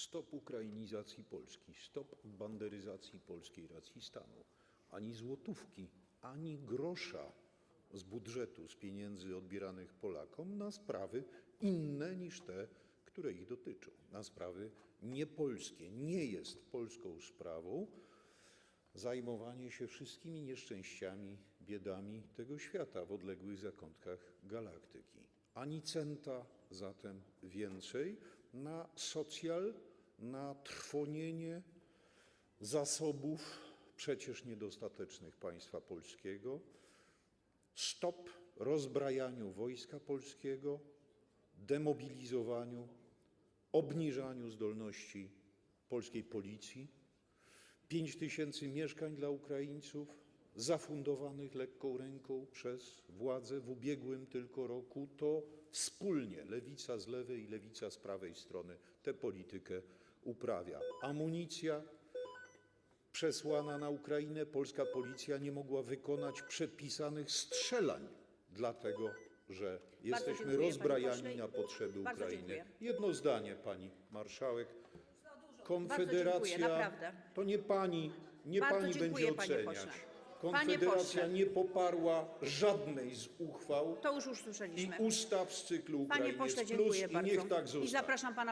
Stop ukrainizacji Polski, stop banderyzacji polskiej racji stanu. Ani złotówki, ani grosza z budżetu, z pieniędzy odbieranych Polakom na sprawy inne niż te, które ich dotyczą, na sprawy niepolskie. Nie jest polską sprawą zajmowanie się wszystkimi nieszczęściami, biedami tego świata w odległych zakątkach galaktyki. Ani centa zatem więcej na socjal, na trwonienie zasobów przecież niedostatecznych państwa polskiego. Stop rozbrajaniu wojska polskiego, demobilizowaniu, obniżaniu zdolności polskiej policji. 5 tysięcy mieszkań dla Ukraińców zafundowanych lekką ręką przez władze w ubiegłym tylko roku, to wspólnie lewica z lewej i lewica z prawej strony tę politykę uprawia. Amunicja przesłana na Ukrainę, polska policja nie mogła wykonać przedpisanych strzelań, dlatego że jesteśmy dziękuję, rozbrajani na potrzeby Bardzo Ukrainy. dziękuję. Jedno zdanie, pani marszałek. dziękuję, Konfederacja naprawdę. to nie pani, nie Bardzo pani dziękuję, będzie panie oceniać. pośle. Panie Konfederacja pośle. nie poparła żadnej z uchwał To już i usłyszeliśmy. ustaw z cyklu Panie Ukrainiec pośle, Plus dziękuję i bardzo. niech tak I zostanie. zapraszam pana